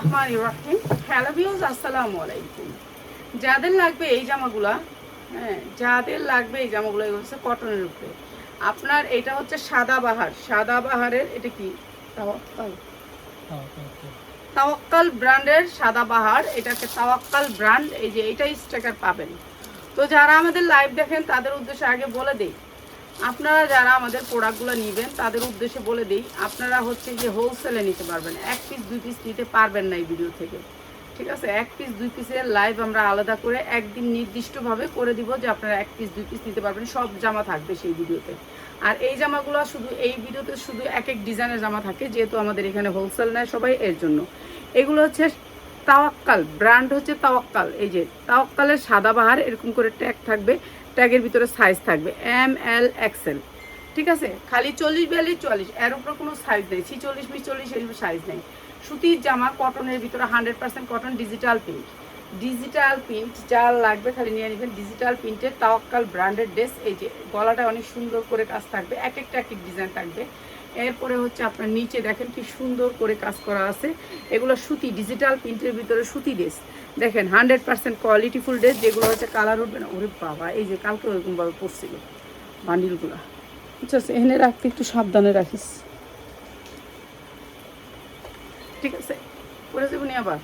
রহমান রাহিম। Hello views আসসালামু আলাইকুম। যাদের লাগবে এই জামাগুলা হ্যাঁ যাদের লাগবে এই জামাগুলো, এগুলো হচ্ছে কটনের উপরে। আপনার এটা হচ্ছে সাদা বাহার। সাদা বাহারের এটা কি? তাওয়াক্কাল। তাওয়াক্কাল ব্র্যান্ডের সাদা বাহার। এটাকে তাওয়াক্কাল ব্র্যান্ড, এই যে এইটাই স্টিকার পাবেন। তো যারা আমাদের লাইভ দেখেন, তাদের উদ্দেশ্যে আগে বলে দেই আপনারা যারা আমাদের প্রোডাক্টগুলো নেবেন, তাদের উদ্দেশ্যে বলে দিই, আপনারা হচ্ছে যে হোলসেলে নিতে পারবেন। এক পিস দুই পিস নিতে পারবেন না এই ভিডিও থেকে। ঠিক আছে? এক পিস দুই পিসের লাইভ আমরা আলাদা করে একদিন নির্দিষ্টভাবে করে দিব যে আপনারা এক পিস দুই পিস নিতে পারবেন। সব জামা থাকবে সেই ভিডিওতে আর এই জামাগুলো শুধু, এই ভিডিওতে শুধু এক এক ডিজাইনের জামা থাকে, যেহেতু আমাদের এখানে হোলসেল নেয় সবাই, এর জন্য। এগুলো হচ্ছে তাওয়াক্কাল ব্র্যান্ড হচ্ছে তাওয়াক্কাল। এই যে তাওয়াক্কালের সাদা বাহার, এরকম করে ট্যাগ থাকবে। ট্যাগের ভিতরে সাইজ থাকবে এম এল এক্সেল ঠিক আছে? খালি চল্লিশ বিয়াল্লিশ চল্লিশ এর উপরে কোনো সাইজ নেই, ছিচল্লিশ, বিচল্লিশ এরকম সাইজ নেই। সুতির জামা কটনের ভিতরে hundred percent cotton digital print digital print যা লাগবে খালি নিয়ে নেবেন ডিজিটাল প্রিন্টের তাওয়াক্কাল ব্র্যান্ডেড ড্রেস এই যে গলাটা অনেক সুন্দর করে কাজ থাকবে, এক একটা এক এক ডিজাইন থাকবে। এরপরে হচ্ছে আপনার নিচে দেখেন কি সুন্দর করে কাজ করা আছে। এগুলো সুতি ডিজিটাল প্রিন্টের ভিতরে সুতি ড্রেস দেখেন হান্ড্রেড পার্সেন্ট কোয়ালিটিফুল ড্রেস যেগুলো হচ্ছে কালার উঠবে না। ওরে বাবা এই যে কালকে ওরকমভাবে পড়ছিল বান্ডিলগুলো। আচ্ছা এখানে রাখতে একটু সাবধানে রাখিস। ঠিক আছে? করে দেবো নি আবার?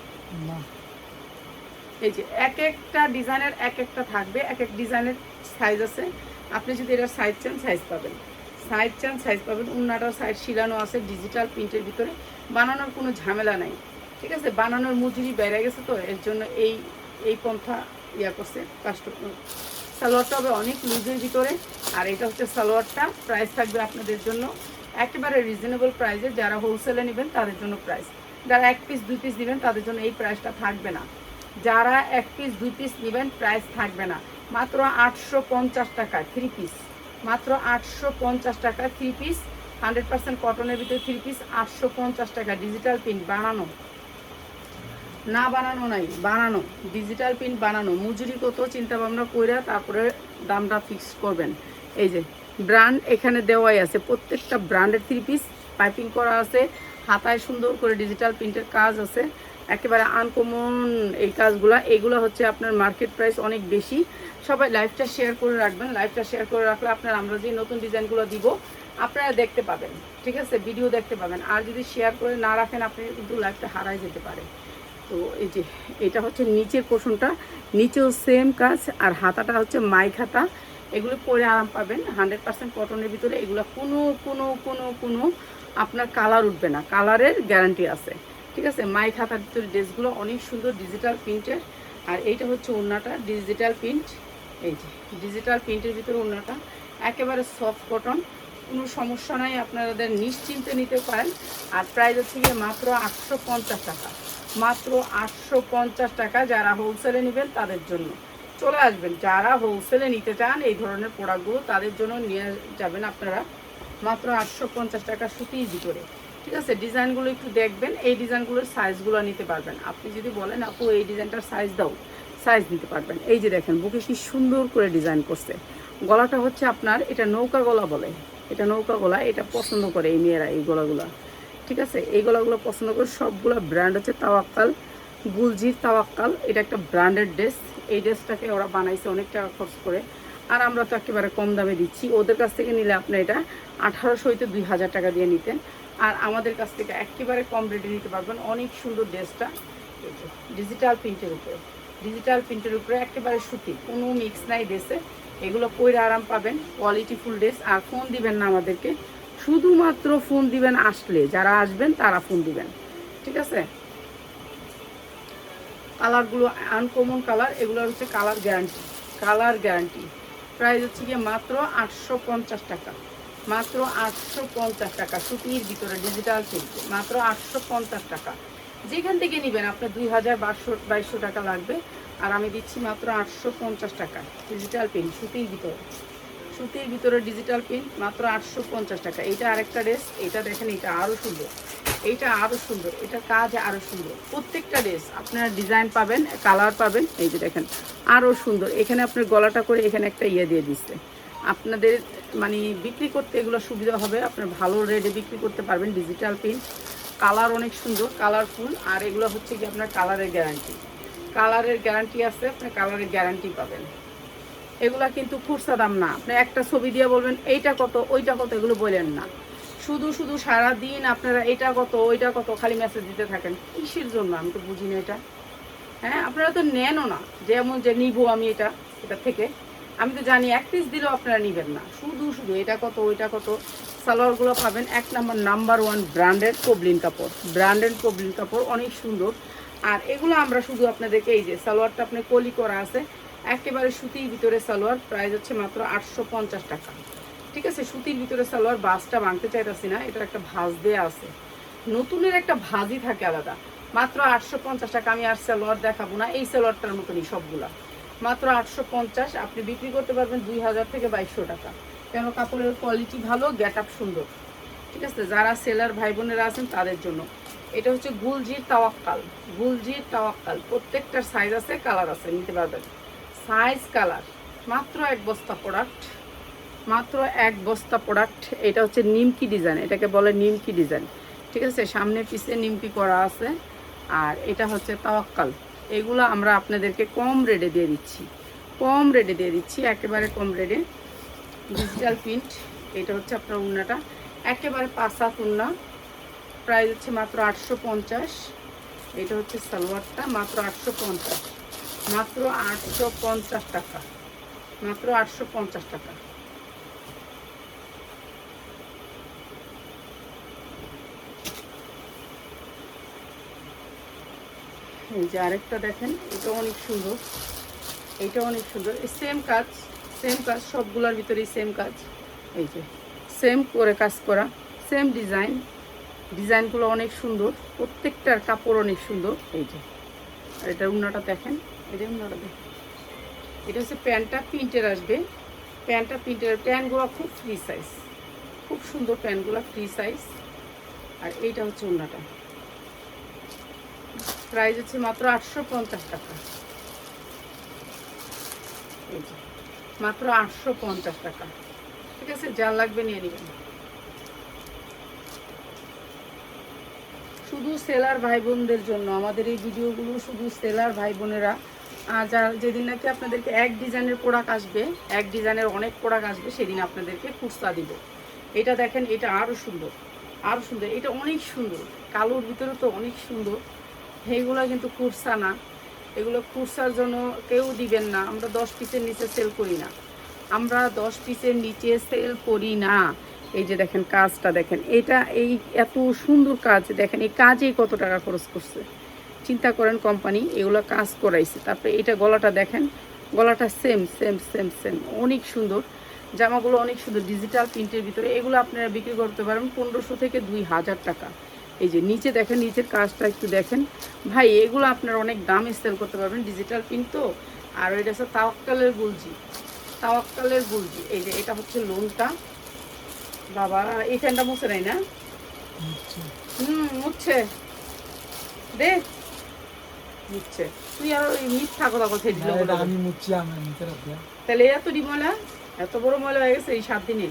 এই যে এক একটা ডিজাইনের এক একটা থাকবে এক এক ডিজাইনের সাইজ আছে। আপনি যদি এটা সাইজ চান সাইজ পাবেন। সাইজ চান, সাইজ পাবেন। অন্যটাও সাইজ শিলানো আছে ডিজিটাল প্রিন্টের ভিতরে। বানানোর কোনো ঝামেলা নাই। ঠিক আছে? বানানোর মজুরি বেড়ে গেছে তো, এর জন্য এই এই পন্থা ইয়া করছে কাস্টমার সালোয়ারটা হবে অনেক লুজের ভিতরে, আর এটা হচ্ছে সালোয়ারটা। প্রাইস থাকবে আপনাদের জন্য একেবারে রিজনেবল প্রাইসে যারা হোলসেলে নেবেন, তাদের জন্য প্রাইস যারা এক পিস দুই পিস নেবেন, তাদের জন্য এই প্রাইসটা থাকবে না। যারা এক পিস দুই পিস নেবেন প্রাইস থাকবে না। মাত্র আটশো পঞ্চাশ টাকা থ্রি পিস মাত্র আটশো পঞ্চাশ টাকা থ্রি পিস হান্ড্রেড পার্সেন্ট কটনের ভিতরে থ্রি পিস আটশো পঞ্চাশ টাকা ডিজিটাল প্রিন্ট বানানো। না বানানো নাই, বানানো। ডিজিটাল প্রিন্ট বানানো। মজুরি কত চিন্তা ভাবনা কইরা তারপরে দামটা ফিক্স করবেন। এই যে ব্র্যান্ড এখানে দেওয়াই আছে। প্রত্যেকটা ব্র্যান্ডের থ্রি পিস পাইপিং করা আছে। হাতায় সুন্দর করে ডিজিটাল প্রিন্টের কাজ আছে। একেবারে আনকমন এই কাজগুলা, এগুলো হচ্ছে আপনার মার্কেট প্রাইস অনেক বেশি। সবাই লাইভটা শেয়ার করে রাখবেন লাইভটা শেয়ার করে রাখলে আপনার আমরা যে নতুন ডিজাইনগুলো দিব, আপনারা দেখতে পাবেন, ঠিক আছে? ভিডিও দেখতে পাবেন। আর যদি শেয়ার করে না রাখেন, আপনি কিন্তু লাইভটা হারাই যেতে পারে। তো এই যে, এটা হচ্ছে নিচের পোষণটা নিচেও সেম কাজ, আর হাতাটা হচ্ছে মাইক হাতা। এগুলো পরে আরাম পাবেন হান্ড্রেড পার্সেন্ট কটনের ভিতরে এগুলো কোনো কোনো কোনো কোনো আপনার কালার উঠবে না। কালারের গ্যারান্টি আছে। ঠিক আছে, মাইক হাতার ভিতরে ড্রেসগুলো অনেক সুন্দর ডিজিটাল প্রিন্টের আর এইটা হচ্ছে ওড়নাটা ডিজিটাল প্রিন্ট এই যে ডিজিটাল প্রিন্টের ভিতরে ওড়নাটা। একেবারে সফট কটন কোনো সমস্যা নাই, আপনাদের নিশ্চিন্তে নিতে পারেন। আর প্রাইস হচ্ছে গিয়ে মাত্র আটশো পঞ্চাশ টাকা। মাত্র আটশো পঞ্চাশ টাকা যারা হোলসেলে নেবেন তাদের জন্য। চলে আসবেন, যারা হোলসেলে নিতে চান, এই ধরনের প্রোডাক্টগুলো তাদের জন্য নিয়ে যাবেন আপনারা। মাত্র আটশো পঞ্চাশ টাকা সুতির ভিতরে ঠিক আছে, ডিজাইনগুলো একটু দেখবেন, এই ডিজাইনগুলোর সাইজগুলো নিতে পারবেন। আপনি যদি বলেন, আপু, এই ডিজাইনটার সাইজ দাও। সাইজ নিতে পারবেন। এই যে দেখেন, বুকে কি সুন্দর করে ডিজাইন করছে। গলাটা হচ্ছে আপনার, এটা নৌকা গলা বলে। এটা নৌকা গলা, এটা পছন্দ করে এই মেয়েরা এই গলাগুলা। ঠিক আছে? এই গলাগুলো পছন্দ করে সবগুলো ব্র্যান্ড হচ্ছে তাওয়াক্কাল, গুলজির তাওয়াক্কাল। এটা একটা ব্র্যান্ডেড ড্রেস এই ড্রেসটাকে ওরা বানাইছে অনেক টাকা খরচ করে। আর আমরা তো একেবারে কম দামে দিচ্ছি। ওদের কাছ থেকে নিলে আপনি এটা আঠারোশো হইতে দুই হাজার টাকা দিয়ে নিতেন। আর আমাদের কাছ থেকে একেবারে কম রেটে নিতে পারবেন। অনেক সুন্দর ড্রেসটা। ডিজিটাল প্রিন্টের উপরে। ডিজিটাল প্রিন্টের উপরে একেবারে সুতি। কোনো মিক্স নাই ড্রেসে। এগুলো পরে আরাম পাবেন। কোয়ালিটি ফুল ড্রেস আর ফোন দিবেন না আমাদেরকে। শুধুমাত্র ফোন দিবেন আসলে। যারা আসবেন, তারা ফোন দিবেন। ঠিক আছে? কালারগুলো আনকমন কালার এগুলো হচ্ছে colour guarantee colour guarantee price হচ্ছে গিয়ে মাত্র আটশো পঞ্চাশ টাকা। মাত্র আটশো পঞ্চাশ টাকা। সুতির ভিতরে ডিজিটাল প্রিন্টে মাত্র আটশো পঞ্চাশ টাকা। যেখান থেকে নেবেন, আপনার দুই হাজার বারশো বাইশশো টাকা লাগবে। আর আমি দিচ্ছি মাত্র আটশো পঞ্চাশ টাকা ডিজিটাল প্রিন্ট সুতির ভিতরে। সুতির ভিতরে ডিজিটাল প্রিন্ট মাত্র আটশো পঞ্চাশ টাকা। এইটা আরেকটা ড্রেস এটা দেখেন এটা আরও সুন্দর। এইটা আরও সুন্দর এটা কাজ আরও সুন্দর। প্রত্যেকটা ড্রেস আপনারা ডিজাইন পাবেন কালার পাবেন। এই যে দেখেন আরও সুন্দর। এখানে আপনার গলাটা করে এখানে একটা ইয়ে দিয়ে দিচ্ছে। আপনাদের মানে বিক্রি করতে এগুলো সুবিধা হবে, আপনার ভালো রেটে বিক্রি করতে পারবেন ডিজিটাল প্রিন্ট কালার অনেক সুন্দর কালারফুল আর এগুলো হচ্ছে কি আপনার কালারের গ্যারান্টি কালারের গ্যারান্টি আছে, আপনি কালারের গ্যারান্টি পাবেন। এগুলা কিন্তু খুরসা দাম না। আপনি একটা ছবি দিয়ে বলবেন, এইটা কত, ওইটা কত? এগুলো বলেন না। শুধু শুধু সারা দিন আপনারা এটা কত, ওইটা কত? খালি মেসেজ দিতে থাকেন। কিসের জন্য? আমি তো বুঝি না এটা। হ্যাঁ আপনারা তো নেনও না। যেমন যে নিব আমি এটা এটা থেকে। আমি তো জানি এক পিস দিলেও আপনারা নেবেন না। শুধু শুধু, এটা কত, ওইটা কত? সালোয়ারগুলো পাবেন এক নাম্বার নাম্বার ওয়ান ব্র্যান্ডেড কবলিন কাপড়। ব্র্যান্ডেড কবলিন কাপড়, অনেক সুন্দর। আর এগুলো আমরা শুধু আপনাদেরকে এই যে সালোয়ারটা আপনি কলি করা আছে, একেবারে সুতির ভিতরে সালোয়ার প্রাইস হচ্ছে মাত্র আটশো পঞ্চাশ টাকা। ঠিক আছে, সুতির ভিতরে সালোয়ার, বাসটা ভাঙতে চাইতেছি না, এটার একটা ভাঁজ দেয়া আছে। নতুনের একটা ভাজই থাকে আলাদা। মাত্র আটশো পঞ্চাশ টাকা আমি আর সালোয়ার দেখাবো না, এই সালোয়ারটার মতনই সবগুলা। মাত্র আটশো পঞ্চাশ, আপনি বিক্রি করতে পারবেন দুই হাজার থেকে বাইশশো টাকা। কেন? কাপড়ের কোয়ালিটি ভালো গেট আপ সুন্দর। ঠিক আছে? যারা সেলার ভাই বোনেরা আছেন, তাদের জন্য। এটা হচ্ছে গুলজির তাওয়াক্কাল। গুলজির তাওয়াক্কাল। প্রত্যেকটার সাইজ আছে কালার আছে, নিতে পারবেন। সাইজ কালার মাত্র এক বস্তা প্রোডাক্ট মাত্র এক বস্তা প্রোডাক্ট এটা হচ্ছে নিমকি ডিজাইন এটাকে বলে নিমকি ডিজাইন ঠিক আছে? সামনে পিছে নিমকি করা আছে। আর এটা হচ্ছে তাওয়াক্কাল। এগুলো আমরা আপনাদেরকে কম রেটে দিয়ে দিচ্ছি। কম রেটে দিয়ে দিচ্ছি, একেবারে কম রেটে। ডিজিটাল প্রিন্ট এটা হচ্ছে আপনার উন্নাটা। একেবারে পাঁচা উন্না। প্রাইস হচ্ছে মাত্র আটশো পঞ্চাশ। এটা হচ্ছে সালোয়ারটা, মাত্র আটশো পঞ্চাশ। মাত্র আটশো পঞ্চাশ টাকা। মাত্র আটশো পঞ্চাশ টাকা। এই যে আরেকটা দেখেন, এটা অনেক সুন্দর। এটা অনেক সুন্দর। সেম কাজ সেম কাজ, সবগুলোর ভিতরেই সেম কাজ। এই যে সেম করে কাজ করা সেম ডিজাইন ডিজাইনগুলো অনেক সুন্দর। প্রত্যেকটার কাপড় অনেক সুন্দর। এই যে, আর এটার উন্নাটা দেখেন। এটা উন্নাটা দেখেন। এটা হচ্ছে প্যান্টটা প্রিন্টের আসবে। প্যান্টটা প্রিন্টের, প্যান্টগুলো খুব ফ্রি সাইজ খুব সুন্দর প্যান্টগুলো ফ্রি সাইজ আর এইটা হচ্ছে উন্নাটা। প্রাইস হচ্ছে মাত্র আটশো পঞ্চাশ টাকা। মাত্র আটশো পঞ্চাশ টাকা। ঠিক আছে, যা লাগবে নিয়ে নেবেন। শুধু সেলার ভাই বোনদের জন্য, আমাদের এই ভিডিওগুলো শুধু সেলার ভাই বোনেরা। যারা যেদিন নাকি আপনাদেরকে এক ডিজাইনের প্রোডাক্ট আসবে, এক ডিজাইনের অনেক প্রোডাক্ট আসবে, সেদিন আপনাদেরকে খুচরা দিব। এটা দেখেন, এটা আরও সুন্দর আরও সুন্দর, এটা অনেক সুন্দর, কালোর ভিতরে তো অনেক সুন্দর। এইগুলো কিন্তু কুরসা না। এগুলো কুরসার জন্য কেউ দিবেন না। আমরা দশ পিসের নিচে সেল করি না। আমরা দশ পিসের নিচে সেল করি না। এই যে দেখেন কাজটা দেখেন। এটা এই এত সুন্দর কাজ। দেখেন এই কাজেই কত টাকা খরচ করছে। চিন্তা করেন কোম্পানি এগুলো কাজ করাইছে। তারপরে এটা গলাটা দেখেন। গলাটা সেম সেম সেম সেম অনেক সুন্দর। জামাগুলো অনেক সুন্দর। ডিজিটাল প্রিন্টের ভিতরে। এগুলো আপনারা বিক্রি করতে পারেন পনেরোশো থেকে দুই হাজার টাকা। এই যে নিচে দেখেন নিচের কাজটা একটু দেখেন। ভাই এগুলো আপনারা অনেক দামে সেল করতে পারবেন ডিজিটাল প্রিন্ট তো। আর এটা হচ্ছে তাওয়াক্কালের গুলজি। তাওয়াক্কালের গুলজি। এই যে এটা হচ্ছে লোনটা। বাবা এই ফ্যানটা মুছে নাই না? হুম মুছছে দে। মুছছে তুই আর ওই মিথ্যা কথা কথা দিল আমি মুচ্ছি আমার নিতে তাহলে এত ডিমলা এত বড় ময়লা হয়ে গেছে এই সাত দিনে।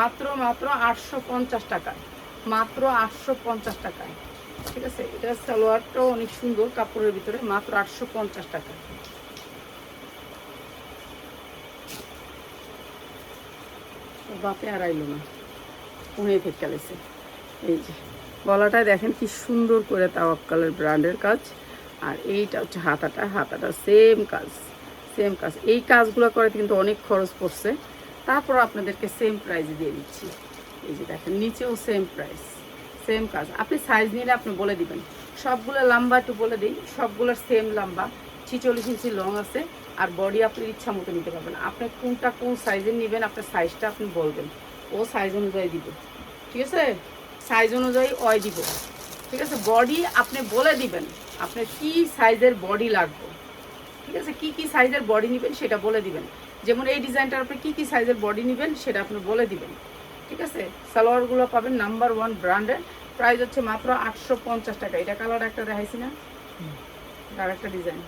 মাত্র মাত্র আটশো পঞ্চাশ টাকায়। মাত্র আটশো পঞ্চাশ টাকায়। ঠিক আছে? এটা সালোয়ারটাও অনেক সুন্দর কাপড়ের ভিতরে, মাত্র আটশো পঞ্চাশ টাকা বাপে আর আইলো না। উনি গেলেছে এই যে, গলাটায় দেখেন কি সুন্দর করে তাওয়াক্কালের ব্র্যান্ডের কাজ। আর এইটা হচ্ছে হাতাটা হাতাটা সেম কাজ সেম কাজ। এই কাজগুলো করে কিন্তু অনেক খরচ পড়ছে। তারপর আপনাদেরকে সেম প্রাইসে দিয়ে দিচ্ছি। এই যে দেখেন, নিচেও সেম প্রাইস সেম কাজ। আপনি সাইজ নিলে আপনি বলে দিবেন। সবগুলো লম্বা একটু বলে দিই। সবগুলোর সেম লম্বা, ছিচল্লিশ ইঞ্চি লং আছে, আর বডি আপনি ইচ্ছা মতো নিতে পারবেন। আপনি কোনটা কোন সাইজের নেবেন, আপনার সাইজটা আপনি বলবেন। ও সাইজ অনুযায়ী দিব। ঠিক আছে? সাইজ অনুযায়ী অয় দিব। ঠিক আছে? বডি আপনি বলে দিবেন, আপনার কি সাইজের বডি লাগবে। ঠিক আছে? কি কি সাইজের বডি নেবেন সেটা বলে দিবেন। যেমন এই ডিজাইনটার আপনি কি কি সাইজের বডি নেবেন সেটা আপনি বলে দিবেন। ঠিক আছে? সালোয়ারগুলো পাবেন নাম্বার ওয়ান ব্র্যান্ডের প্রাইস হচ্ছে মাত্র আটশো পঞ্চাশ টাকা। এটা কালার একটা দেখাইছি না? আর একটা ডিজাইন।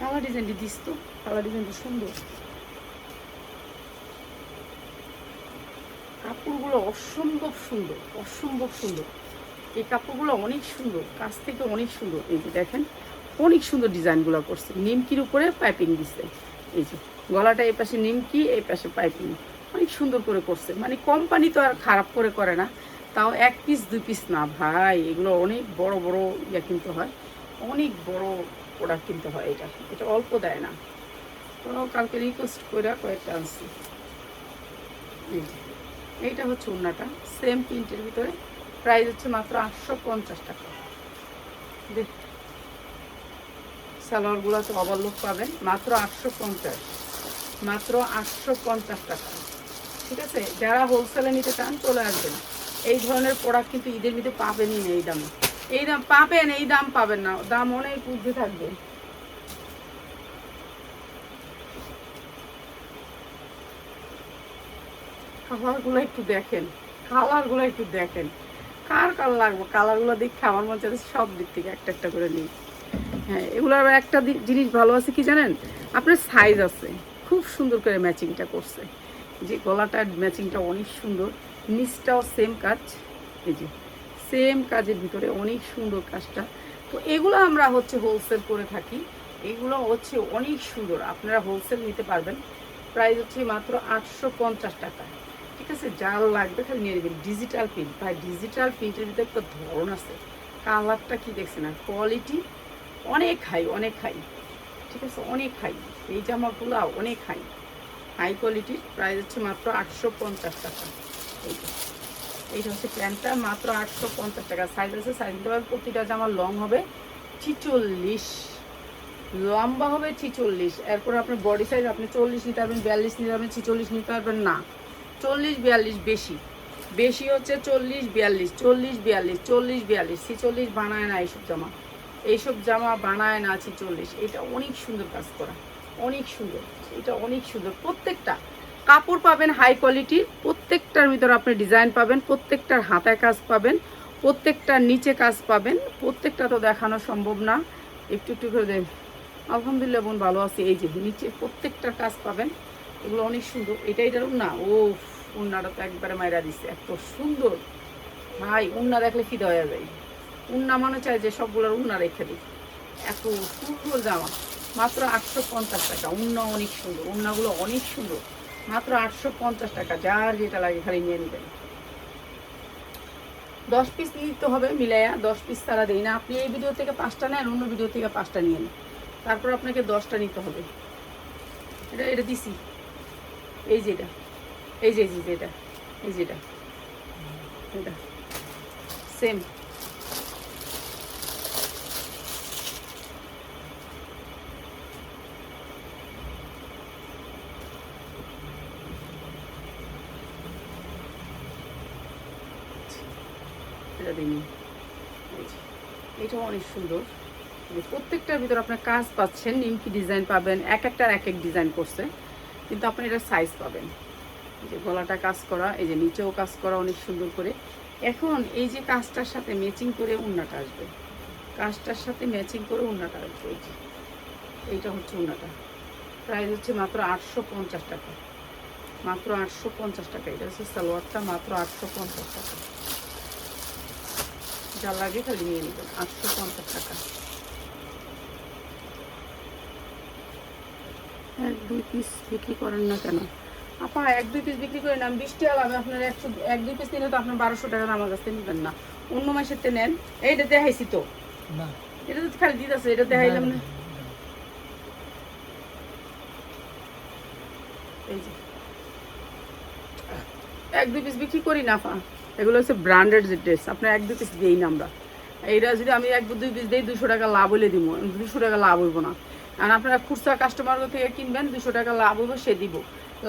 কালার ডিজাইনটি দিস তো। কালার ডিজাইনটি সুন্দর। কাপড়গুলো অসম্ভব সুন্দর অসম্ভব সুন্দর। এই কাপড়গুলো অনেক সুন্দর কাছ থেকে অনেক সুন্দর। এই যে দেখেন অনেক সুন্দর ডিজাইনগুলো করছে। নিমকির উপরে পাইপিং দিছে। এই যে, গলাটা এই পাশে নিমকি, এই পাশে পাইপিং। অনেক সুন্দর করে করছে। মানে কোম্পানি তো আর খারাপ করে করে না। তাও এক পিস দুই পিস না ভাই, এগুলো অনেক বড় বড় ইয়ে কিনতে হয়। অনেক বড় প্রোডাক্ট কিনতে হয় এটা। এটা অল্প দেয় না। তো কালকে রিকোয়েস্ট করে কয়েকটা আনছি। এইটা হচ্ছে ওড়নাটা। সেম প্রিন্টের ভিতরে। প্রাইস হচ্ছে মাত্র আটশো পঞ্চাশ টাকা। দেখ সালোয়ারগুলো তো ওভারলোক পাবেন। মাত্র আটশো পঞ্চাশ। মাত্র আটশো পঞ্চাশ টাকা। ঠিক আছে? যারা হোলসেলে নিতে চান, চলে আসবেন। এই ধরনের প্রোডাক্ট কিন্তু ঈদের ভিতরে পাবেনই না এই দামে। এই দাম পাবেন, এই দাম পাবেন না। দাম অনেক ঊর্ধ্বে থাকবে। কালারগুলো একটু দেখেন। কালারগুলো একটু দেখেন। কার কালার লাগবে? কালারগুলো দেখে আমার মনে হচ্ছে সব দিক থেকে একটা একটা করে নিই। হ্যাঁ আবার একটা জিনিস ভালো আছে কি জানেন? আপনার সাইজ আছে। খুব সুন্দর করে ম্যাচিংটা করছে। যে গলাটার ম্যাচিংটা অনেক সুন্দর। নিচটাও সেম কাজ। এই যে সেম কাজের ভিতরে অনেক সুন্দর কাজটা। তো এগুলো আমরা হচ্ছে হোলসেল করে থাকি। এগুলো হচ্ছে অনেক সুন্দর। আপনারা হোলসেল নিতে পারবেন। প্রাইস হচ্ছে মাত্র আটশো পঞ্চাশ টাকা। ঠিক আছে? যার লাগবে খালি নিয়ে নেবেন। ডিজিটাল প্রিন্ট ভাই ডিজিটাল প্রিন্টের ভিতরে একটা ধরন আছে। কালারটা কি দেখছেন? আর কোয়ালিটি অনেক খাই অনেক খাই। ঠিক আছে? অনেক খাই। এই জামাগুলো অনেক হাই হাই কোয়ালিটির প্রাইস হচ্ছে মাত্র আটশো পঞ্চাশ টাকা। এইটা এইটা হচ্ছে প্যান্টটা মাত্র আটশো পঞ্চাশ টাকা। সাইজ আছে পারবেন প্রতিটা জামা লং হবে ছিচল্লিশ। লম্বা হবে ছিচল্লিশ। এরপর আপনার বডি সাইজ আপনি চল্লিশ নিতে পারবেন, বিয়াল্লিশ নিতে পারবেন, ছিচল্লিশ নিতে পারবেন না। চল্লিশ, বিয়াল্লিশ বেশি। বেশি হচ্ছে চল্লিশ, বিয়াল্লিশ চল্লিশ বিয়াল্লিশ চল্লিশ, বিয়াল্লিশ, ছিচল্লিশ বানায় না এইসব জামা। এইসব জামা বানায় না আছে চল্লিশ। এটা অনেক সুন্দর কাজ করা। অনেক সুন্দর। এটা অনেক সুন্দর। প্রত্যেকটা কাপড় পাবেন হাই কোয়ালিটির প্রত্যেকটার ভিতরে আপনি ডিজাইন পাবেন, প্রত্যেকটার হাতায় কাজ পাবেন, প্রত্যেকটার নিচে কাজ পাবেন, প্রত্যেকটা তো দেখানো সম্ভব না। একটু একটু করে দেন। আলহামদুলিল্লাহ বোন, ভালো আছে। এই যে নিচে প্রত্যেকটার কাজ পাবেন। এগুলো অনেক সুন্দর। এটা এটার না ও উন্নাটা তো একবারে মাইরা দিচ্ছে এত সুন্দর। ভাই উন্না দেখলে ফিদা হয়ে যায়। উন্না মনে চায় যে সবগুলোর উন্না রেখে দিই। এত সুন্দর জামা। মাত্র আটশো পঞ্চাশ টাকা। উন্না অনেক সুন্দর। উন্নাগুলো অনেক সুন্দর। মাত্র আটশো পঞ্চাশ টাকা। যার যেটা লাগে খালি নিয়ে নেবেন। দশ পিস নিতে হবে মিলাইয়া। দশ পিস তারা দেই না। আপনি এই ভিডিও থেকে পাঁচটা নেন, অন্য ভিডিও থেকে পাঁচটা নিয়ে নেন। তারপর আপনাকে দশটা নিতে হবে। এটা এটা দিছি। এই যেটা এই যে এটা। এই যে এটা। এটা। সেম এটা দিন এটাও অনেক সুন্দর। প্রত্যেকটার ভিতর আপনার কাজ পাচ্ছেন নিমকি ডিজাইন পাবেন, এক একটার এক এক ডিজাইন করছে। কিন্তু আপনি এটা সাইজ পাবেন। এই যে গলাটা কাজ করা, এই যে নিচেও কাজ করা অনেক সুন্দর করে। এখন এই যে কাজটার সাথে ম্যাচিং করে উন্নাটা আসবে। কাজটার সাথে ম্যাচিং করে উন্নাটা আসবে, এই যে। এইটা হচ্ছে উন্নাটা। প্রাইস হচ্ছে মাত্র আটশো পঞ্চাশ টাকা। মাত্র আটশো পঞ্চাশ টাকা। এটা হচ্ছে সালোয়ারটা মাত্র আটশো পঞ্চাশ টাকা। যা লাগে খালি নিয়ে নেবেন আটশো পঞ্চাশ টাকা। এক দুই পিস বিক্রি করেন না কেন? আপা এক দুই পিস বিক্রি করেন আমি বিশ টাকা লাভ আপনার একশো এক দুই পিস নিলে তো আপনার বারোশো টাকা আমার কাছে নেবেন না। অন্য মাসের তে নেন। এইটা দেখাইছি তো। এটা তো খালি দিতেছে এটা দেখাইলাম না। এক দুই পিস বিক্রি করি না পা এগুলো হচ্ছে ব্র্যান্ডেড যে ড্রেস আপনার এক দু পিস দিই না আমরা। এইটা যদি আমি এক দুই পিস দিই, দুশো টাকা লাভ হলে দিব। দুশো টাকা লাভ হইব না। আর আপনারা খুচরা কাস্টমার থেকে কিনবেন, দুশো টাকা লাভ হইব, সে দিব।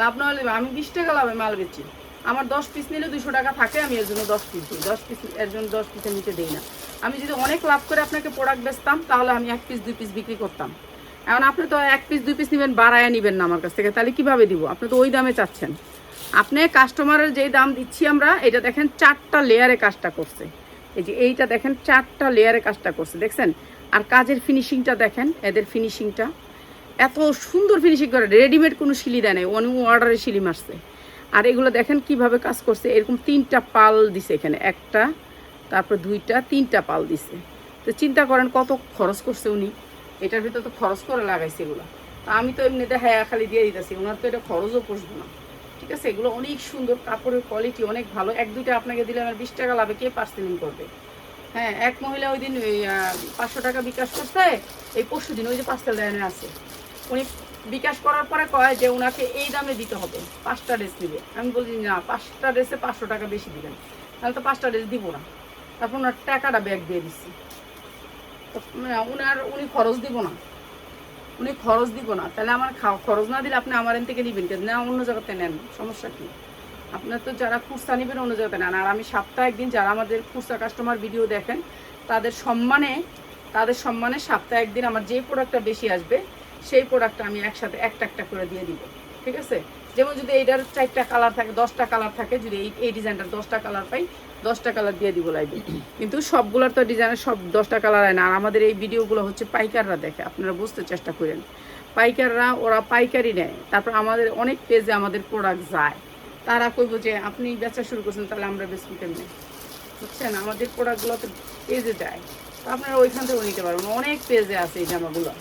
লাভ না হলে আমি বিশ টাকা লাভে মাল বেচি। আমার দশ পিস নিলে দুশো টাকা থাকে, আমি এর জন্য দশ পিস দিই। দশ পিস এর জন্য দশ পিসের নিচে দিই না। আমি যদি অনেক লাভ করে আপনাকে প্রোডাক্ট বেচতাম, তাহলে আমি এক পিস দুই পিস বিক্রি করতাম। এখন আপনি তো এক পিস দুই পিস নেবেন, বাড়ায় নেবেন না আমার কাছ থেকে। তাহলে কীভাবে দিব? আপনি তো ওই দামে চাচ্ছেন। আপনি কাস্টমারের যেই দাম দিচ্ছি আমরা, এটা দেখেন চারটা লেয়ারে কাজটা করছে। এই যে এইটা দেখেন চারটা লেয়ারে কাজটা করছে, দেখছেন? আর কাজের ফিনিশিংটা দেখেন, এদের ফিনিশিংটা এত সুন্দর ফিনিশিং করে রেডিমেড কোনো শিলি দেয় নাই অনেক অর্ডারে শিলি মারছে। আর এগুলো দেখেন কীভাবে কাজ করছে, এরকম তিনটা পাল দিছে এখানে, একটা, তারপর দুইটা, তিনটা পাল দিছে। তো চিন্তা করেন কত খরচ করছে উনি, এটার ভিতরে তো খরচ করে লাগাইছে এগুলো। তা আমি তো এমনিতে হ্যাঁ খালি দিয়ে দিতেছি ওনার তো এটা খরচও পড়ব না। ঠিক আছে? এগুলো অনেক সুন্দর কাপড়ের কোয়ালিটি অনেক ভালো। এক, দুইটা আপনাকে দিলে আমার বিশ টাকা লাভে, কে পার্সেলিং করবে? হ্যাঁ এক মহিলা ওই দিন, ওই পাঁচশো টাকা বিকাশ করতে এই পরশু দিন, ওই যে পাঁচটা লাইনে আছে। উনি বিকাশ করার পরে কয় যে ওনাকে এই দামে দিতে হবে, পাঁচটা ড্রেস দিবে আমি বলছি, না, পাঁচটা ড্রেসে পাঁচশো টাকা বেশি দিবেন। তাহলে তো পাঁচটা ড্রেস দিব না। তারপর ওনার টাকাটা ব্যাগ দিয়ে দিচ্ছি। উনার, উনি খরচ দিব না। উনি খরচ দিব না। তাহলে আমার খরচ না দিলে আপনি আমার এন থেকে নিবেন কিন্তু না, অন্য জায়গাতে নেন। সমস্যা কি? আপনার তো যারা খুচরা নেবেন, অন্য জায়গাতে নেন। আর আমি সপ্তাহে একদিন যারা আমাদের খুচরা কাস্টমার ভিডিও দেখেন, তাদের সম্মানে তাদের সম্মানে সপ্তাহে একদিন আমার যে প্রোডাক্টটা বেশি আসবে, সেই প্রোডাক্টটা আমি একসাথে একটা একটা করে দিয়ে দিব। ঠিক আছে? যেমন যদি এইটার চারটা কালার থাকে, দশটা কালার থাকে, যদি এই এই ডিজাইনটার দশটা কালার পাই, দশটা কালার দিয়ে দিব লাগবে কিন্তু সবগুলোর তো ডিজাইনের সব দশটা কালার হয় না। আর আমাদের এই ভিডিওগুলো হচ্ছে পাইকাররা দেখে, আপনারা বুঝতে চেষ্টা করেন। পাইকাররা, ওরা পাইকারি নেয়। তারপর আমাদের অনেক পেজে আমাদের প্রোডাক্ট যায়। তারা কইব যে, আপনি বেচা শুরু করছেন, তাহলে আমরা বেচবো কেমনি? বুঝছেন? আমাদের প্রোডাক্টগুলো তো পেজে যায়। তো আপনারা ওইখান থেকেও নিতে পারবেন। অনেক পেজে আছে এই জামাগুলো।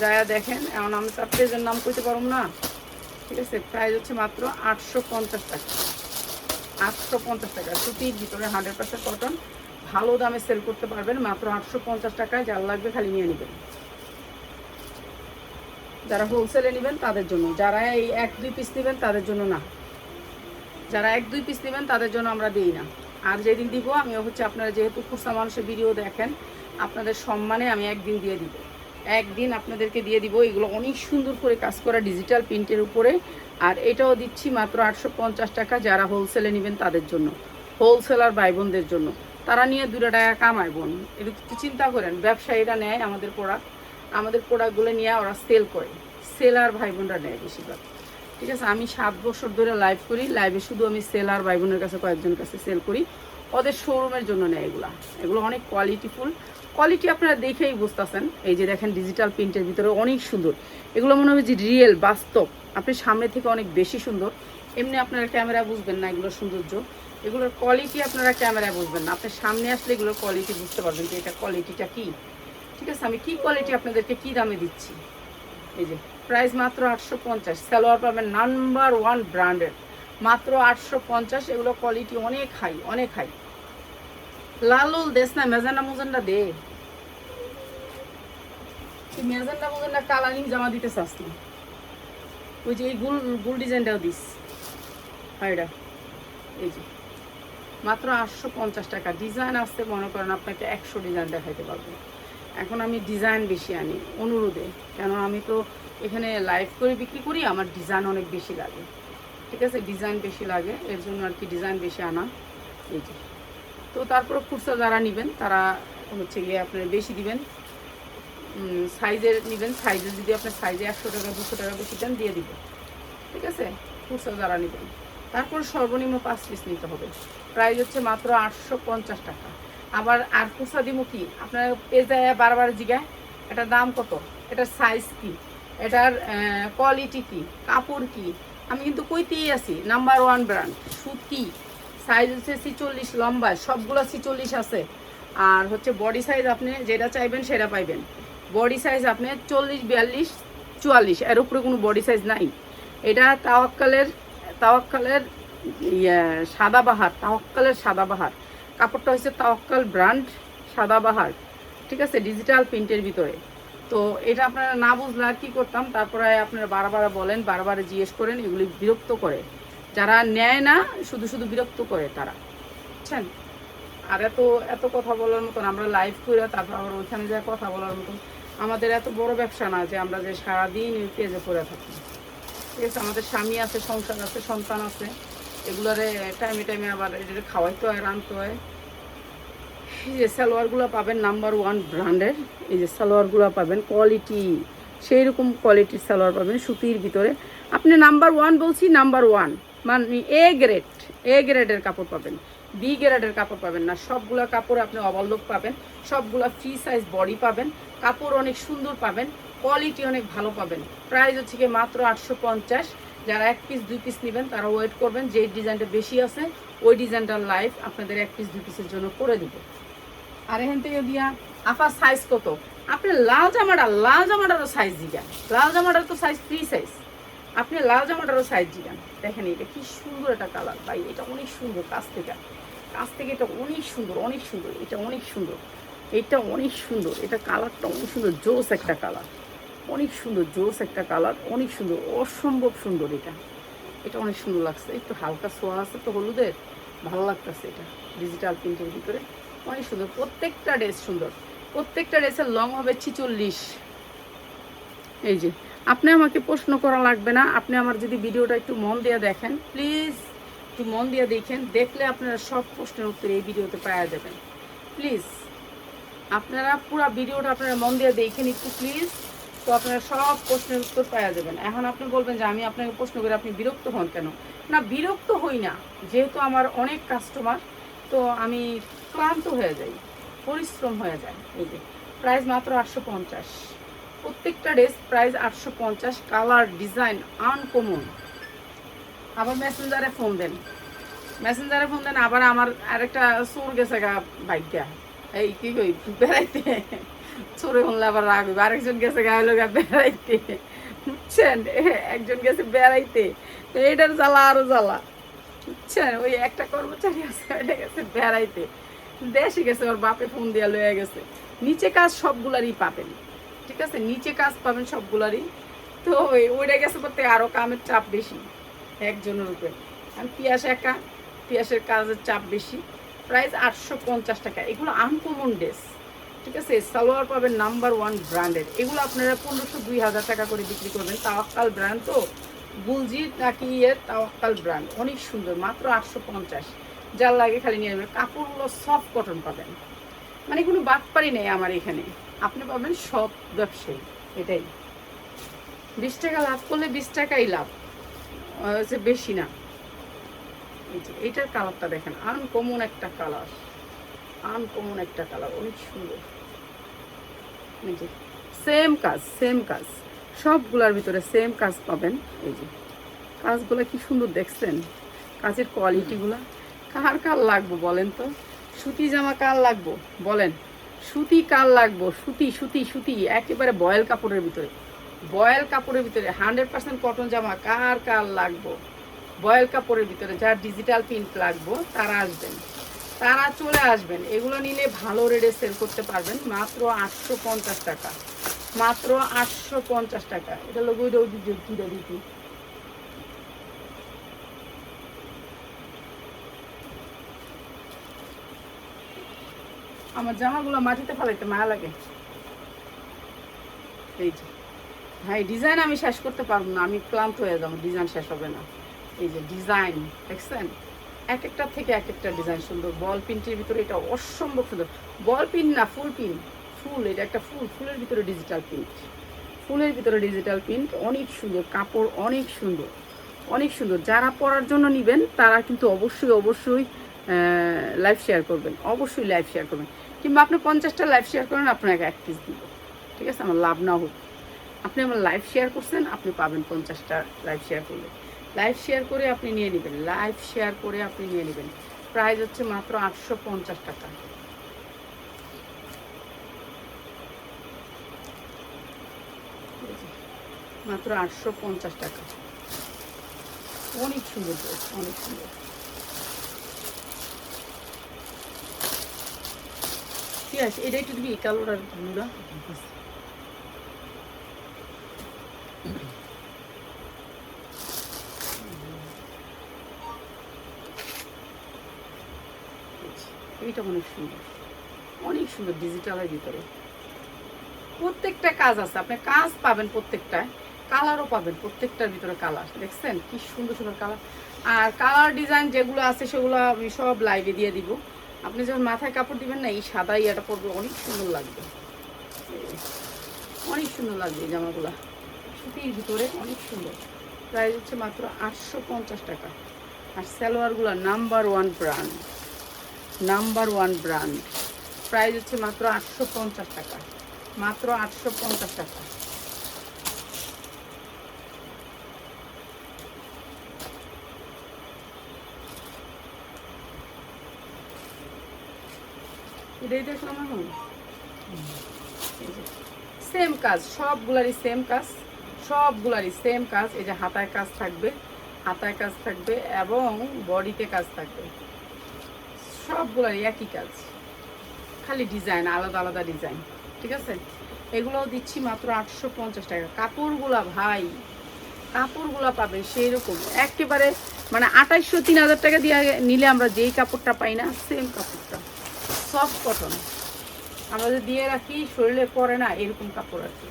যারা দেখেন, এখন আমি তার পেজের নাম কইতে পারব না। ঠিক আছে? প্রাইস হচ্ছে মাত্র আটশো পঞ্চাশ টাকা। আটশো পঞ্চাশ টাকা। সুতির ভিতরে হান্ড্রেড পার্সেন্ট কটন ভালো দামে সেল করতে পারবেন। মাত্র আটশো পঞ্চাশ টাকায় যার লাগবে খালি নিয়ে নেবেন। যারা হোলসেলে নেবেন, তাদের জন্য। যারা এই এক, দুই পিস নেবেন, তাদের জন্য না। যারা এক, দুই পিস নেবেন, তাদের জন্য আমরা দিই না। আর যেদিন দিব আমি হচ্ছে আপনারা যেহেতু খুচরা মানুষের ভিডিও দেখেন, আপনাদের সম্মানে আমি একদিন দিয়ে দিব। একদিন আপনাদেরকে দিয়ে দিব। এগুলো অনেক সুন্দর করে কাজ করা ডিজিটাল প্রিন্টের উপরে। আর এটাও দিচ্ছি মাত্র আটশো পঞ্চাশ টাকা যারা হোলসেলে নেবেন তাদের জন্য। হোলসেলার ভাই বোনদের জন্য। তারা নিয়ে দুটো টাকা কামায় বোন। একটু চিন্তা করেন, ব্যবসায়ীরা নেয় আমাদের প্রোডাক্ট আমাদের প্রোডাক্টগুলো নিয়ে ওরা সেল করে। সেলার ভাই বোনরা নেয় বেশিরভাগ। ঠিক আছে, আমি সাত বছর ধরে লাইভ করি। লাইভে শুধু আমি সেলার ভাই বোনের কাছে, কয়েকজনের কাছে সেল করি। ওদের শোরুমের জন্য নেয় এগুলা। এগুলো অনেক কোয়ালিটিফুল কোয়ালিটি আপনারা দেখেই বুঝতেছেন। এই যে দেখেন ডিজিটাল প্রিন্টের ভিতরে অনেক সুন্দর। এগুলো মনে হবে যে রিয়েল বাস্তব। আপনি সামনে থেকে অনেক বেশি সুন্দর। এমনি আপনারা ক্যামেরা বুঝবেন না এগুলোর সৌন্দর্য। এগুলোর কোয়ালিটি আপনারা ক্যামেরায় বুঝবেন না। আপনি সামনে আসলে এগুলোর কোয়ালিটি বুঝতে পারবেন যে এটা কোয়ালিটিটা কী। ঠিক আছে, আমি কি কোয়ালিটি আপনাদেরকে কি দামে দিচ্ছি? এই যে প্রাইস মাত্র আটশো পঞ্চাশ, সালোয়ার পাবেন নাম্বার ওয়ান ব্র্যান্ডের মাত্র আটশো পঞ্চাশ, এগুলো কোয়ালিটি অনেক হাই অনেক হাই লালুল দেশ না, মেজান্ডা মুজান্ডা দে। মেজান্ডা মুজান্ডা কালারিং জামা দিতে চাস না। ওই যে এই গুল গুল ডিজাইনটাও দিস। হাইডা এই যে। মাত্র আটশো পঞ্চাশ টাকা। ডিজাইন আসতে মনে করেন আপনাকে একশো ডিজাইন দেখাইতে পারব। এখন আমি ডিজাইন বেশি আনি, অনুরোধে। কেন আমি তো এখানে লাইভ করে বিক্রি করি, আমার ডিজাইন অনেক বেশি লাগে। ঠিক আছে? ডিজাইন বেশি লাগে, এর জন্য আর কি ডিজাইন বেশি আনা। এই যে। তো তারপরে খুচরা যারা নেবেন, তারা হচ্ছে গিয়ে আপনার বেশি দিবেন। সাইজের নেবেন সাইজে যদি আপনার সাইজে একশো টাকা, দুশো টাকা বেশি দেন, দিয়ে দিব ঠিক আছে? খুচরা যারা নেবেন। তারপর সর্বনিম্ন পাঁচ পিস নিতে হবে। প্রাইস হচ্ছে মাত্র আটশো পঞ্চাশ টাকা। আবার আর খুচরা দিব কি? আপনার পেজে বারবার জিগায়, এটার দাম কত? এটার সাইজ কি? এটার কোয়ালিটি কি? কাপড় কি? আমি কিন্তু কইতেই আছি নাম্বার ওয়ান ব্র্যান্ড সুতি। সাইজ হচ্ছে ছিচল্লিশ, লম্বা, সবগুলো ছিচল্লিশ আছে। আর হচ্ছে বডি সাইজ আপনি যেটা চাইবেন সেটা পাইবেন। বডি সাইজ আপনি চল্লিশ, বিয়াল্লিশ, চুয়াল্লিশ, এর উপরে কোনো বডি সাইজ নাই। এটা তাওয়াক্কালের তাওয়াক্কালের ইয়ে সাদাবাহার তাওয়াক্কালের সাদাবাহার কাপড়টা হচ্ছে তাওয়াক্কাল ব্র্যান্ড সাদাবাহার ঠিক আছে? ডিজিটাল প্রিন্টের ভিতরে। তো এটা আপনারা না বুঝলে আর কী করতাম? তারপরে আপনারা বারবার বলেন, বারবার জিজ্ঞেস করেন, এগুলি বিরক্ত করে। যারা নেয় না, শুধু শুধু বিরক্ত করে তারা। বুঝছেন? আর এত এত কথা বলার মতন, আমরা লাইভ করে তারপর আবার ওইখানে যা কথা বলার মতন। আমাদের এত বড় ব্যবসা না যে আমরা যে সারাদিন ওই পেজে পড়ে থাকি। ঠিক আছে? আমাদের স্বামী আছে, সংসার আছে, সন্তান আছে। এগুলারে টাইমে টাইমে আবার এটা খাওয়াইতে হয়, রাঁধতে হয়। এই যে সালোয়ারগুলো পাবেন নাম্বার ওয়ান ব্র্যান্ডের এই যে সালোয়ারগুলো পাবেন কোয়ালিটি সেই রকম কোয়ালিটির সালোয়ার পাবেন সুতির ভিতরে। আপনি নাম্বার ওয়ান বলছি নাম্বার ওয়ান মানে এ গ্রেড এ গ্রেডের কাপড় পাবেন বি গ্রেডের কাপড় পাবেন না। সবগুলো কাপড় আপনি অবলোক পাবেন, সবগুলো ফ্রি সাইজ বডি পাবেন, কাপড় অনেক সুন্দর পাবেন কোয়ালিটি অনেক ভালো পাবেন। প্রাইস হচ্ছে কি মাত্র আটশো পঞ্চাশ। যারা এক পিস দুই পিস নেবেন, তারা ওয়েট করবেন যে ডিজাইনটা বেশি আছে, ওই ডিজাইনটার লাইফ আপনাদের এক পিস দুই পিসের জন্য করে দিব। আর এখান থেকে দিয়া আপার সাইজ কত? আপনি লাল জামাটা, লাল জামাটারও সাইজ দিবেন। লাল জামাটার তো সাইজ ফ্রি সাইজ আপনি লাল জামাটারও সাইজ দিলেন দেখেন এটা কি সুন্দর একটা কালার ভাই, এটা অনেক সুন্দর কাছ থেকে। কাছ থেকে এটা অনেক সুন্দর অনেক সুন্দর, এটা অনেক সুন্দর। এটা অনেক সুন্দর, এটা কালারটা অনেক সুন্দর, জোস একটা কালার অনেক সুন্দর, জোস একটা কালার অনেক সুন্দর, অসম্ভব সুন্দর এটা। এটা অনেক সুন্দর লাগছে, একটু হালকা সোয়া আছে তো হলুদের, ভালো লাগতেছে এটা ডিজিটাল প্রিন্টের ভিতরে। অনেক সুন্দর, প্রত্যেকটা ড্রেস সুন্দর। প্রত্যেকটা ড্রেসের লং হবে ছিচল্লিশ। এই যে আপনি আমাকে প্রশ্ন করা লাগবে না। আপনি আমার যদি ভিডিওটা একটু মন দিয়ে দেখেন প্লিজ একটু মন দিয়ে দেখেন, দেখলে আপনারা সব প্রশ্নের উত্তর এই ভিডিওতে পাওয়া যাবেন প্লিজ আপনারা পুরো ভিডিওটা আপনারা মন দিয়ে দেখেন একটু প্লিজ তো আপনারা সব প্রশ্নের উত্তর পাওয়া যাবেন এখন আপনি বলবেন যে আমি আপনাকে প্রশ্ন করে আপনি বিরক্ত হন কেন? না, বিরক্ত হই না, যেহেতু আমার অনেক কাস্টমার তো আমি ক্লান্ত হয়ে যাই, পরিশ্রম হয়ে যায়। এই যে প্রাইস মাত্র আটশো পঞ্চাশ। প্রত্যেকটা ড্রেস প্রাইস আটশো পঞ্চাশ কালার ডিজাইন আনকমন আবার মেসেঞ্জারে ফোন দেন। মেসেঞ্জারে ফোন দেন, আবার আমার আরেকটা চোর গেছে গা বাইকটা এই কি কই, বেড়াইতে। চোরে হলে আবার রাগ হইবে। আরেকজন গেছে গা হলো গা বেড়াইতে। বুঝছেন? একজন গেছে বেড়াইতে। তো এটার জ্বালা, আরও জ্বালা। বুঝছেন? ওই একটা কর্মচারী আছে, ওইটা গেছে বেড়াইতে। দেশে গেছে, ওর বাপে ফোন দিয়া লয়ে গেছে। নিচে কাজ সবগুলারই পাবেন। ঠিক আছে, নিচে কাজ পাবেন সবগুলারই। তো ওই- ওইটা গেছে করতে আরও কামের চাপ বেশি একজনের উপরে। আর পিয়াস একা, পিয়াসের কাজের চাপ বেশি। প্রাইস আটশো পঞ্চাশ টাকা। এগুলো আনকমন ড্রেস ঠিক আছে? সালোয়ার পাবেন নাম্বার ওয়ান ব্র্যান্ডের এগুলো আপনারা পনেরোশো দুই হাজার টাকা করে বিক্রি করবেন। তাওয়াক্কাল ব্র্যান্ড তো, বুলজি নাকি ইয়ের তাওয়াক্কাল ব্র্যান্ড অনেক সুন্দর, মাত্র আটশো পঞ্চাশ। যার লাগে খালি নিয়ে নেবেন কাপড়গুলো সফট কটন পাবেন। মানে কোনো বাটপারি নেই আমার এখানে। আপনি পাবেন সব ব্যবসায়ী, এটাই। বিশ টাকা লাভ করলে বিশ টাকাই লাভ হচ্ছে বেশি না। এইটার কালারটা দেখেন, আনকমন একটা কালার, আনকমন একটা কালার, অনেক সুন্দর। সেম কাজ সেম কাজ। সবগুলার ভিতরে সেম কাজ পাবেন, এই যে। কাজগুলো কি সুন্দর দেখছেন? কাজের কোয়ালিটিগুলো কার কার লাগবো বলেন তো? সুতি জামা কার লাগবো? বলেন। সুতি কার লাগবো, সুতি সুতি সুতি, একেবারে বয়েল কাপড়ের ভিতরে। বয়েল কাপড়ের ভিতরে, হান্ড্রেড পার্সেন্ট কটন জামা কার কার লাগবো? বয়েল কাপড়ের ভিতরে, যার ডিজিটাল প্রিন্ট লাগবো, তারা আসবেন। তারা চলে আসবেন। এগুলো নিলে ভালো রেটে সেল করতে পারবেন। মাত্র আটশো পঞ্চাশ টাকা। মাত্র আটশো পঞ্চাশ টাকা। এটা লোক ওইটা ওই দিতে দিতি আমার জামাগুলো মাটিতে ফেলাইতে মায়া লাগে। এই যে। ভাই ডিজাইন আমি শেষ করতে পারব না, আমি ক্লান্ত হয়ে যাব ডিজাইন শেষ হবে না। এই যে ডিজাইন দেখছেন? এক একটা থেকে এক একটা ডিজাইন সুন্দর। বল প্রিন্টের ভিতরে এটা অসম্ভব সুন্দর। বল পিন না ফুল পিন ফুল, এটা একটা ফুল, ফুলের ভিতরে ডিজিটাল প্রিন্ট ফুলের ভিতরে ডিজিটাল প্রিন্ট অনেক সুন্দর, কাপড় অনেক সুন্দর। অনেক সুন্দর। যারা পরার জন্য নেবেন, তারা কিন্তু অবশ্যই অবশ্যই লাইভ শেয়ার করবেন। অবশ্যই লাইভ শেয়ার করবেন। কিংবা আপনি পঞ্চাশটা লাইভ শেয়ার করেন, আপনাকে এক পিস দিব। ঠিক আছে? আমার লাভ না হোক। আপনি আমার লাইভ শেয়ার করছেন, আপনি পাবেন পঞ্চাশটা লাইভ শেয়ার করলে। লাইভ শেয়ার করে আপনি নিয়ে নেবেন। লাইভ শেয়ার করে আপনি নিয়ে নেবেন। প্রাইস হচ্ছে মাত্র আটশো পঞ্চাশ টাকা। মাত্র আটশো পঞ্চাশ টাকা। অনেক সুন্দর অনেক সুন্দর। ঠিক আছে এটা এইটা অনেক সুন্দর। অনেক সুন্দর ডিজিটালের ভিতরে। প্রত্যেকটা কাজ আছে, আপনি কাজ পাবেন প্রত্যেকটায়, কালারও পাবেন, প্রত্যেকটার ভিতরে কালার, দেখছেন? কি সুন্দর সুন্দর কালার। আর কালার ডিজাইন যেগুলো আছে, সেগুলো আমি সব লাইভে দিয়ে দিব। আপনি যখন মাথায় কাপড় দিবেন না, এই সাদা ইয়েটা পরবে অনেক সুন্দর লাগবে। অনেক সুন্দর লাগবে এই জামাগুলো। সুতির ভিতরে অনেক সুন্দর। প্রাইস হচ্ছে মাত্র আটশো পঞ্চাশ টাকা। আর সালোয়ারগুলো number one brand. Number one brand. Price হচ্ছে মাত্র আটশো পঞ্চাশ টাকা। মাত্র আটশো পঞ্চাশ টাকা। এটাই দেখলাম এখন সেম কাজ, সবগুলারই সেম কাজ, সবগুলারই সেম কাজ, এই যে হাতায় কাজ থাকবে, হাতায় কাজ থাকবে এবং বডিতে কাজ থাকবে। সবগুলারই একই কাজ, খালি ডিজাইন আলাদা আলাদা ডিজাইন ঠিক আছে? এগুলোও দিচ্ছি মাত্র আটশো পঞ্চাশ টাকা। কাপড়গুলা ভাই, কাপড়গুলা পাবে সেই রকম একেবারে মানে আঠাইশশো তিন হাজার টাকা দিয়ে নিলে আমরা যেই কাপড়টা পাই না সেম কাপড়টা। সফট কটন আমরা যে দিয়ে রাখি, শরীরে পরে না এরকম কাপড় আর কি।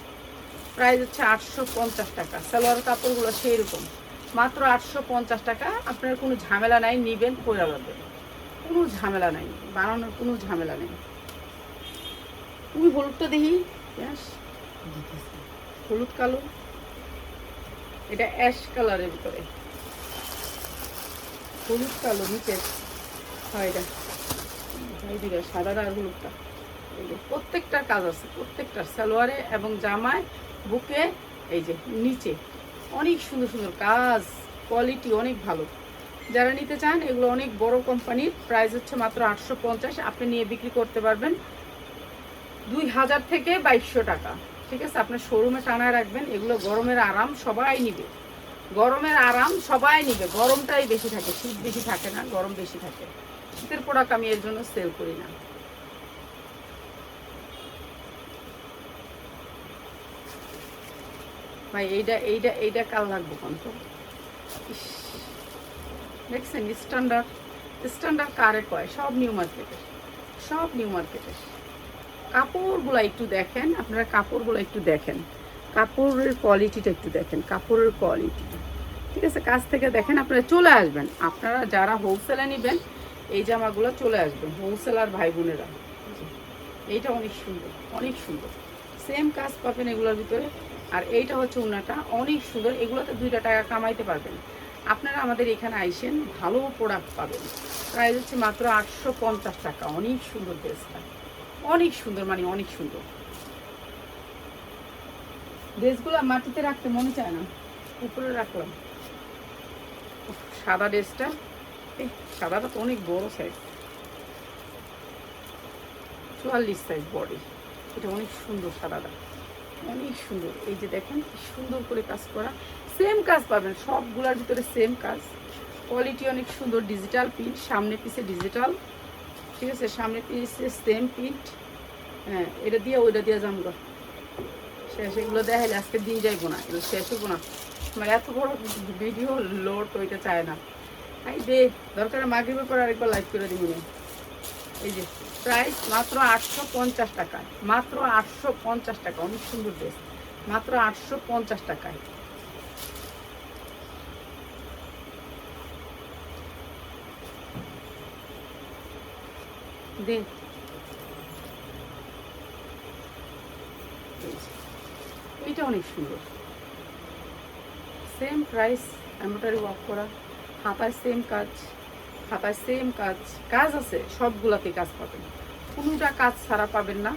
প্রাইস হচ্ছে আটশো পঞ্চাশ টাকা। সালোয়ার কাপড়গুলো সেই রকম মাত্র আটশো পঞ্চাশ টাকা। আপনার কোনো ঝামেলা নাই, নিবেন পরে পাবেন কোনো ঝামেলা নাই। বানানোর কোনো ঝামেলা নেই। তুমি হলুদটা দেখি। ব্যাস হলুদ, কালো। এটা অ্যাশ কালারের ভিতরে। হলুদ, কালো নিচে হয় এটা। এই দিকে সাদাটা আর হলুদটা। প্রত্যেকটা কাজ আছে, প্রত্যেকটা সালোয়ারে এবং জামায়, বুকে, এই যে নিচে। অনেক সুন্দর সুন্দর কাজ, কোয়ালিটি অনেক ভালো। যারা নিতে চান, এগুলো অনেক বড় কোম্পানির। প্রাইস হচ্ছে মাত্র আটশো পঞ্চাশ, আপনি নিয়ে বিক্রি করতে পারবেন দুই হাজার থেকে বাইশশো টাকা। ঠিক আছে, আপনার শোরুমে টানায় রাখবেন, এগুলো গরমের আরাম সবাই নিবে। গরমের আরাম সবাই নিবে, গরমটাই বেশি থাকে, শীত বেশি থাকে না, গরম বেশি থাকে। শীতের প্রোডাক্ট আমি এর জন্য সেল করি না। ভাই এইটা এইটা এইটা কাল লাগবো তো দেখছেন স্ট্যান্ডার্ড স্ট্যান্ডার্ড কারে কয় সব নিউ মার্কেটের সব নিউ মার্কেটের কাপড়গুলো একটু দেখেন, আপনারা কাপড়গুলো একটু দেখেন। কাপড়ের কোয়ালিটিটা একটু দেখেন, কাপড়ের কোয়ালিটিটা ঠিক আছে, কাছ থেকে দেখেন, আপনারা চলে আসবেন। আপনারা যারা হোলসেলে নেবেন এই জামাগুলো চলে আসবেন হোলসেলার ভাই বোনেরা। এইটা অনেক সুন্দর অনেক সুন্দর। সেম কাজ পাবেন এগুলোর ভিতরে। আর এইটা হচ্ছে উন্নাটা অনেক সুন্দর। এগুলোতে দুইটা টাকা কামাইতে পারবেন। আপনারা আমাদের এখানে আইসেন, ভালো প্রোডাক্ট পাবেন। প্রাইস হচ্ছে মাত্র আটশো পঞ্চাশ টাকা। অনেক সুন্দর ড্রেসটা অনেক সুন্দর মানে অনেক সুন্দর। ড্রেসগুলো মাটিতে রাখতে মনে চায় না? উপরে রাখলাম। সাদা ড্রেসটা এই সাদাটা তো অনেক বড় সাইজ চুয়াল্লিশ সাইজ বডি এটা অনেক সুন্দর সাদাটা। অনেক সুন্দর। এই যে দেখেন সুন্দর করে কাজ করা। সেম কাজ পাবেন। সবগুলোর ভিতরে সেম কাজ। কোয়ালিটি অনেক সুন্দর। ডিজিটাল প্রিন্ট সামনে পিছে ডিজিটাল ঠিক আছে? সামনে পিছে সেম প্রিন্ট হ্যাঁ এটা দিয়ে ওইটা দিয়ে যাব শেষ। এগুলো দেখাইলে আজকে দিন যাইবো না। এগুলো শেষ হব না। মানে এত বড় ভিডিও লোড ওইটা চায় না। এই দে দরকার মাগরিবের পর আরেকবার লাইভ করে দিব। এই যে প্রাইস মাত্র আটশো পঞ্চাশ টাকায় মাত্র আটশো পঞ্চাশ টাকা, অনেক সুন্দর ড্রেস মাত্র আটশো পঞ্চাশ টাকায়। এই এইটা অনেক সুন্দর। সেম প্রাইস এমব্রয়ডারি ওয়ার্ক করা। হাতায় সেম কাজ হাতায় সেম কাজ কাজ আছে সবগুলাতে কাজ পাবেন। কোনোটা কাজ ছাড়া পাবেন না।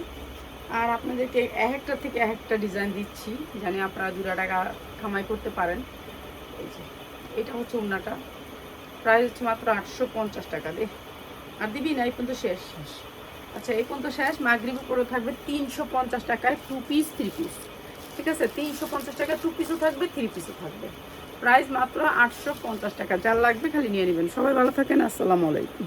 আর আপনাদেরকে এক একটা থেকে এক একটা ডিজাইন দিচ্ছি জানি আপনারা দুটা টাকা কামাই করতে পারেন। এই যে এটা হচ্ছে উন্নাটা প্রাইস হচ্ছে মাত্র আটশো পঞ্চাশ টাকা দে আর দিবি না এই পর্যন্ত শেষ? শেষ। আচ্ছা এই পর্যন্ত শেষ। মাগরিব করে থাকবে তিনশো পঞ্চাশ টাকায় টু পিস থ্রি পিস ঠিক আছে? তিনশো পঞ্চাশ টাকা টু পিসও থাকবে থ্রি পিসও থাকবে। প্রাইস মাত্র আটশো পঞ্চাশ টাকা। যার লাগবে খালি নিয়ে নেবেন। সবাই ভালো থাকেন। আসসালামু আলাইকুম।